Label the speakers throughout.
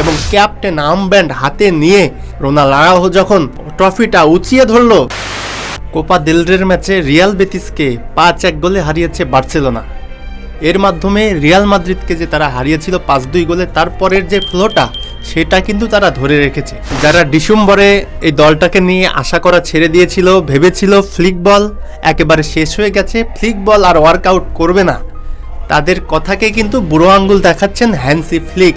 Speaker 1: এবং captain armband হাতে নিয়ে রোনাল্ডো যখন ট্রফিটা উঁচিয়ে ধরলো, কোপা দিলরের ম্যাচে রিয়াল বেতিসকে পাঁচ এক গোলে হারিয়েছে বার্সেলোনা। এর মাধ্যমে রিয়াল মাদ্রিদকে যে তারা হারিয়েছিল পাঁচ দুই গোলে তারপরের যে ফ্লোটা, সেটা কিন্তু তারা ধরে রেখেছে। যারা ডিসেম্বরে এই দলটাকে নিয়ে আশা করা ছেড়ে দিয়েছিল, ভেবেছিল ফ্লিক বল একেবারে শেষ হয়ে গেছে, ফ্লিক বল আর ওয়ার্কআউট করবে না। তাদের কথাকে কিন্তু বুড়ো আঙ্গুল দেখাচ্ছেন হ্যান্সি ফ্লিক।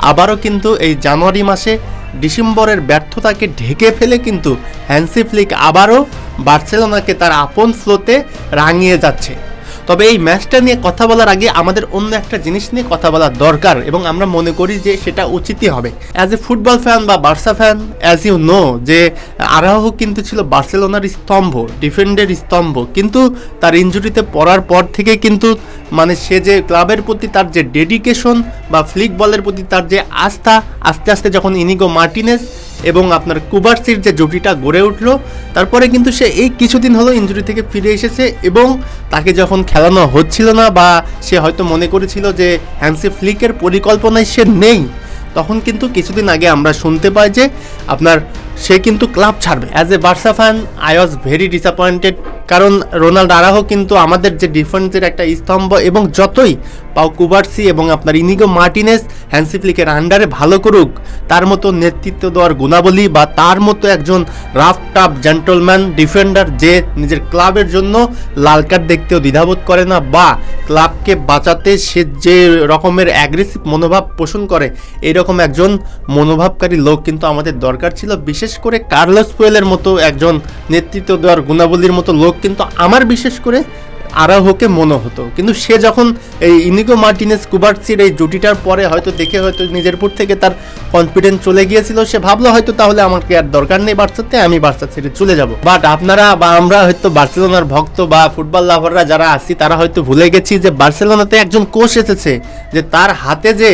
Speaker 1: আবারও কিন্তু এই জানুয়ারি মাসে ডিসেম্বরের ব্যর্থতাকে ঢেকে ফেলে কিন্তু হ্যান্সি ফ্লিক আবারও বার্সেলোনাকে তার আপন স্লোতে রাঙিয়ে যাচ্ছে। তবে এই ম্যাচটা নিয়ে কথা বলার আগে আমাদের অন্য একটা জিনিস নিয়ে কথা বলা দরকার এবং আমরা মনে করি যে সেটা উচিতই হবে। অ্যাজ এ ফুটবল ফ্যান বা Barca fan as you know যে আরাহো কিন্তু ছিল বার্সেলোনার স্তম্ভ ডিফেন্ডের স্তম্ভ। কিন্তু তার ইঞ্জুরিতে পড়ার পর থেকে কিন্তু মানে সে যে ক্লাবের প্রতি তার যে ডেডিকেশন বা ফ্লিক বলের প্রতি তার যে আস্থা, আস্তে আস্তে যখন ইনিগো মার্টিনেস এবং আপনার কুবার্সির যে জুটিটা গড়ে উঠল, তারপরে কিন্তু সে এই কিছুদিন হলো ইঞ্জুরি থেকে ফিরে এসেছে এবং তাকে যখন খেলানো হচ্ছিল না বা সে হয়তো মনে করেছিল যে হ্যান্সি ফ্লিকের পরিকল্পনায় সে নেই, তখন কিন্তু কিছুদিন আগে আমরা শুনতে পাই যে আপনার সে কিন্তু ক্লাব ছাড়বে। As a Barca fan I was very disappointed কারণ রোনাল্ড আরাহো কিন্তু আমাদের যে ডিফেন্সের একটা স্তম্ভ এবং যতই পাও কুবার্সি এবং আপনার ইনিগো মার্টিনেস হ্যান্সি ফ্লিকের আন্ডারে ভালো করুক, তার মতো নেতৃত্ব দেওয়ার গুণাবলী বা তার মতো একজন রাফ টাফ জেন্টলম্যান, ডিফেন্ডার যে নিজের ক্লাবের জন্য লাল কার্ড দেখতেও দ্বিধাবোধ করে না বা ক্লাবকে বাঁচাতে সে যে রকমের অ্যাগ্রেসিভ মনোভাব পোষণ করে, এরকম একজন মনোভাবকারী লোক কিন্তু আমাদের দরকার ছিল। বিশেষ করে কার্লোস পুয়েলের মতো একজন নেতৃত্ব দেওয়ার গুণাবলীর মতো লোক কিন্তু আমার বিশেষ করে আরাহোকে মনে হতো। কিন্তু সে যখন এই ইনিগো মার্টিনেস কুবার্সির এই জুটিটার পরে হয়তো দেখে হয়তো নিজের উপর থেকে তার কনফিডেন্স চলে গিয়েছিল, সে ভাবলো হয়তো তাহলে আমাকে আর দরকার নেই বার্সাতে, আমি বার্সা ছেড়ে চলে যাব। বাট আপনারা বা আমরা হয়তো বার্সেলোনার ভক্ত বা ফুটবল লাভাররা যারা আছি, তারা হয়তো ভুলে গেছি যে বার্সেলোনাতে একজন কোচ এসেছে, যে তার হাতে যে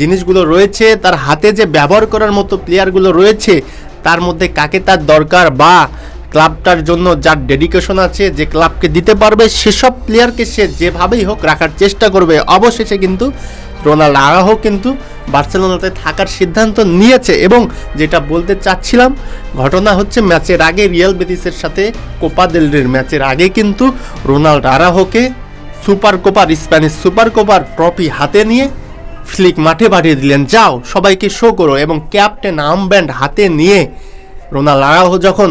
Speaker 1: জিনিসগুলো রয়েছে, তার হাতে যে ব্যবহার করার মতো প্লেয়ারগুলো রয়েছে, তার মধ্যে কাকে তার দরকার বা ক্লাবটার জন্য যার ডেডিকেশন আছে, যে ক্লাবকে দিতে পারবে, সেসব প্লেয়ারকে সে যেভাবেই হোক রাখার চেষ্টা করবে, অবশেষে কিন্তু রোনাল্ড আরাহো কিন্তু বার্সেলোনাতে থাকার সিদ্ধান্ত নিয়েছে। এবং যেটা বলতে চাচ্ছিলাম, ঘটনা হচ্ছে ম্যাচের আগে রিয়াল বেতিসের সাথে কোপা দেলরের ম্যাচের আগে কিন্তু রোনাল্ড আরাহোকে সুপার কোপার, স্প্যানিশ সুপার কোপার ট্রফি হাতে নিয়ে ফ্লিক মাঠে পাঠিয়ে দিলেন। যাও, সবাইকে শো করো এবং ক্যাপ্টেন আর্মব্যান্ড হাতে নিয়ে রোনাল্ড আরাহো যখন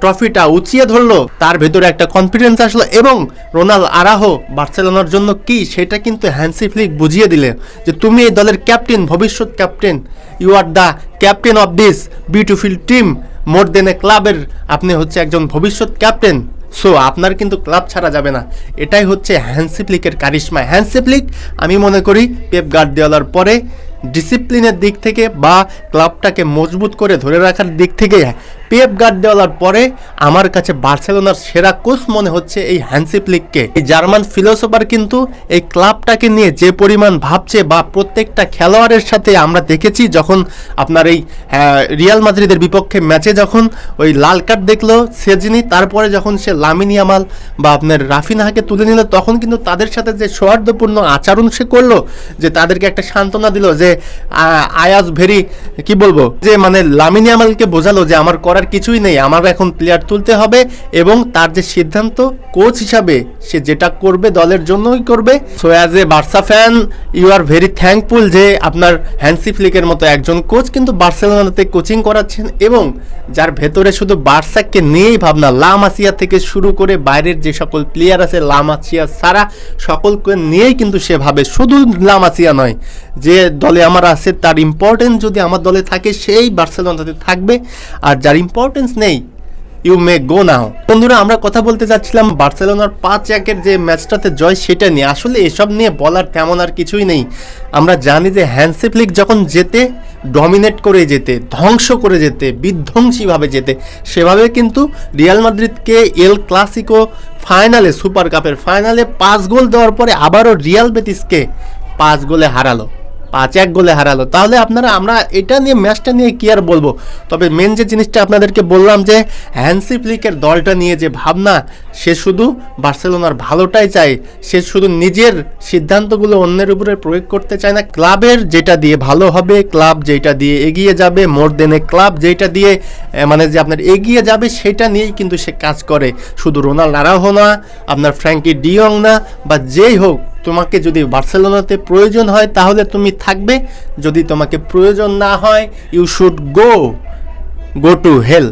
Speaker 1: ট্রফিটা উঁচিয়ে ধরলো। তার ভেতরে একটা কনফিডেন্স আসলো এবং রোনাল আরাহো বার্সেলোনার জন্য কি সেটা কিন্তু হ্যান্সি ফ্লিক বুঝিয়ে দিলে যে তুমি এই দলের ক্যাপ্টেন ভবিষ্যৎ captain you are the captain of this beautiful team more than a ক্লাবের আপনি হচ্ছে একজন ভবিষ্যৎ ক্যাপ্টেন সো আপনার কিন্তু ক্লাব ছাড়া যাবে না। এটাই হচ্ছে হ্যান্সিপ্লিকের কারিশমা। হ্যান্সিপ্লিক আমি মনে করি পেপ গার্দিওলার পরে ডিসিপ্লিনের দিক থেকে বা ক্লাবটাকে মজবুত করে ধরে রাখার দিক থেকে পেপ গার্দিওলার পরে আমার কাছে বার্সেলোনার সেরা কোচ মনে হচ্ছে এই হ্যান্সিপ্লিককে এই জার্মান ফিলোসফার কিন্তু এই ক্লাবটাকে নিয়ে যে পরিমাণ ভাবছে বা প্রত্যেকটা খেলোয়াড়ের সাথে আমরা দেখেছি যখন আপনার এই হ্যাঁ, রিয়াল মাদ্রিদের বিপক্ষে ম্যাচে যখন ওই লাল কার্ড দেখল সেজিনি তারপরে যখন সে লামিনী আমাল বা আপনার রাফিনাহাকে তুলে নিল তখন কিন্তু তাদের সাথে যে সৌহার্দ্যপূর্ণ আচরণ সে করল যে তাদেরকে একটা সান্ত্বনা দিল যে আয়াজ ভেরি কি বলব? যে মানে লামিনী আমালকে বোঝালো যে আমার করার কিছুই নেই। আমার এখন প্লেয়ার তুলতে হবে এবং তার যে সিদ্ধান্ত কোচ হিসাবে সে যেটা করবে দলের জন্যই করবে। So as a Barca fan you are very thankful যে আপনার হ্যান্সি ফ্লিকের মতো একজন কোচ কিন্তু বার্সেলোনাতে কোচিং করাচ্ছেন এবং যার ভেতরে শুধু বার্সাকে নিয়েই ভাবনা লামাসিয়া থেকে শুরু করে বাইরের যে সকল প্লেয়ার আছে লামাসিয়া সারা সকলকে নিয়েই কিন্তু সে ভাবে শুধু লামাসিয়া নয়। যে দলে আমার আছে, তার ইম্পর্টেন্স যদি আমার দলে থাকে, সেই বার্সেলোনাতে থাকবে। আর যার ইম্পর্টেন্স নেই। ইউ মে গো নাও বন্ধুরা, আমরা কথা বলতে যাচ্ছিলাম বার্সেলোনার পাঁচ একের যে ম্যাচটাতে জয়, সেটা নিয়ে। আসলে এসব নিয়ে বলার তেমন আর কিছুই নেই। আমরা জানি যে হ্যান্সিফ্লিক যখন যেতে ডমিনেট করে যেতে ধ্বংস করে যেতে বিধ্বংসীভাবে যেতে সেভাবে কিন্তু রিয়াল মাদ্রিদকে এল ক্লাসিকো ফাইনালে সুপার কাপের ফাইনালে পাঁচ গোল দেওয়ার পরে আবারও রিয়াল বেতিসকে পাঁচ গোলে হারালো। পাঁচ এক গোলে হারালো। তাহলে আপনারা, আমরা এটা নিয়ে, ম্যাচটা নিয়ে কি আর বলব? তবে মেন যে জিনিসটা আপনাদেরকে বললাম যে হ্যান্সি ফ্লিকের দলটা নিয়ে যে ভাবনা, সে শুধু বার্সেলোনার ভালোটাই চায়। সে শুধু নিজের সিদ্ধান্তগুলো অন্যের উপরে প্রয়োগ করতে চায় না। ক্লাবের যেটা দিয়ে ভালো হবে, ক্লাব যেটা দিয়ে এগিয়ে যাবে, মোর দেনে ক্লাব যেটা দিয়ে মানে যে আপনার এগিয়ে যাবে, সেটা নিয়েই কিন্তু সে কাজ করে। শুধু রোনাল্ড আরাহো না, আপনার ফ্র্যাঙ্কি ডিয়ং না, বা যেই হোক তোমাকে যদি বার্সেলোনাতে প্রয়োজন হয়, তাহলে তুমি থাকবে। যদি তোমাকে প্রয়োজন না হয় you should go go to hell